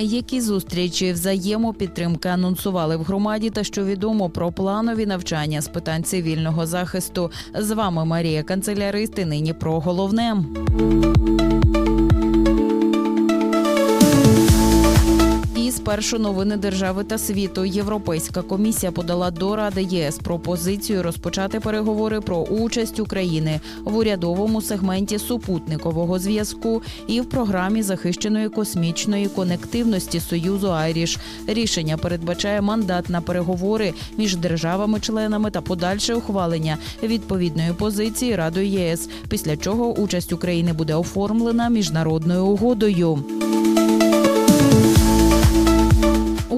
Які зустрічі взаємопідтримки анонсували в громаді та що відомо про планові навчання з питань цивільного захисту? З вами Марія Канцелярист. і Нині про головне. Спершу новини держави та світу. Європейська комісія подала до Ради ЄС пропозицію розпочати переговори про участь України в урядовому сегменті супутникового зв'язку і в програмі захищеної космічної конективності Союзу Айріш. Рішення передбачає мандат на переговори між державами-членами та подальше ухвалення відповідної позиції Радою ЄС. Після чого участь України буде оформлена міжнародною угодою.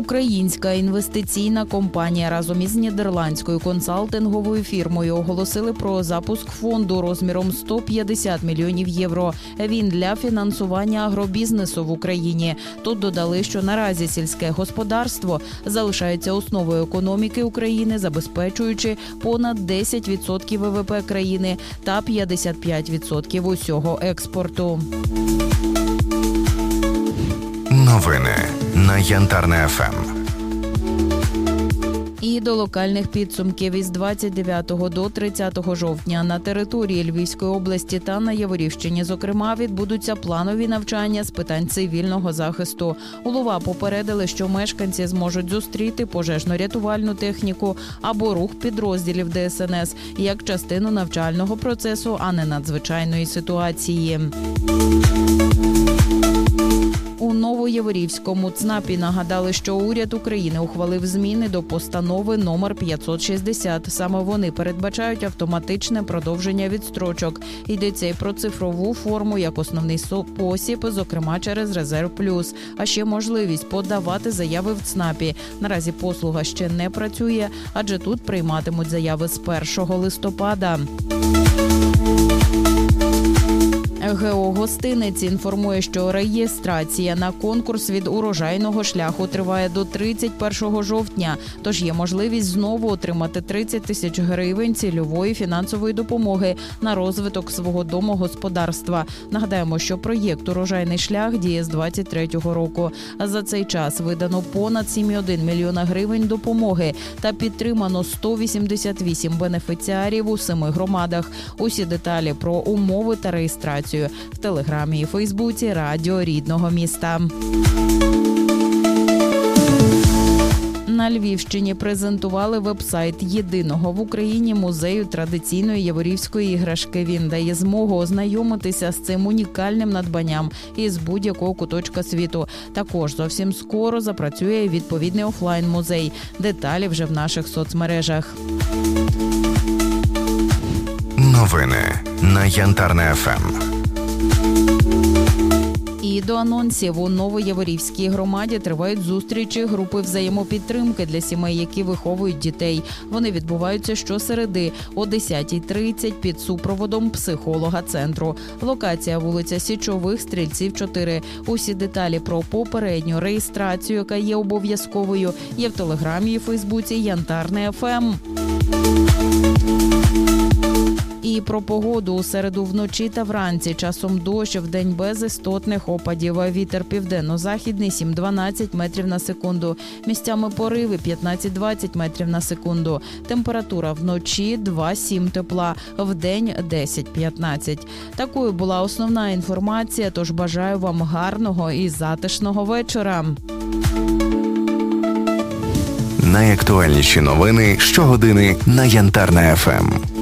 Українська інвестиційна компанія разом із нідерландською консалтинговою фірмою оголосили про запуск фонду розміром 150 мільйонів євро. Він для фінансування агробізнесу в Україні. Тут додали, що наразі сільське господарство залишається основою економіки України, забезпечуючи понад 10% ВВП країни та 55% усього експорту. Новини на Янтарне. ФМ. І до локальних підсумків із 29 до 30 жовтня на території Львівської області та на Яворівщині, зокрема, відбудуться планові навчання з питань цивільного захисту. Улова попередили, що мешканці зможуть зустріти пожежно-рятувальну техніку або рух підрозділів ДСНС як частину навчального процесу, а не надзвичайної ситуації. У Новоєворівському ЦНАПі нагадали, що уряд України ухвалив зміни до постанови номер 560. Саме вони передбачають автоматичне продовження відстрочок. Йдеться й про цифрову форму як основний спосіб, зокрема через резерв плюс. А ще можливість подавати заяви в ЦНАПі. Наразі послуга ще не працює, адже тут прийматимуть заяви з 1 листопада. ГО «Гостинець» інформує, що реєстрація на конкурс від урожайного шляху триває до 31 жовтня. Тож є можливість знову отримати 30 тисяч гривень цільової фінансової допомоги на розвиток свого домогосподарства. Нагадаємо, що проєкт урожайний шлях діє з 23-го року. А за цей час видано понад 7,1 мільйона гривень допомоги та підтримано 188 бенефіціарів у семи громадах. Усі деталі про умови та реєстрацію в телеграмі і Фейсбуці Радіо рідного міста. На Львівщині презентували вебсайт єдиного в Україні музею традиційної яворівської іграшки. Він дає змогу ознайомитися з цим унікальним надбанням із будь-якого куточка світу. Також зовсім скоро запрацює відповідний офлайн музей. Деталі вже в наших соцмережах. Новини на Янтарне. ФМ. І до анонсів у Новояворівській громаді тривають зустрічі групи взаємопідтримки для сімей, які виховують дітей. Вони відбуваються щосереди о 10.30 під супроводом психолога центру. Локація вулиця Січових стрільців 4. Усі деталі про попередню реєстрацію, яка є обов'язковою, є в телеграмі і Фейсбуці Янтарне Ем». ФМ. І про погоду у середу вночі та вранці часом дощ в день без істотних опадів. Вітер південно-західний 7-12 метрів на секунду. Місцями пориви 15-20 метрів на секунду. Температура вночі 2-7 тепла, в день 10-15. Такою була основна інформація. Тож бажаю вам гарного і затишного вечора. Найактуальніші новини щогодини на Янтарне ФМ.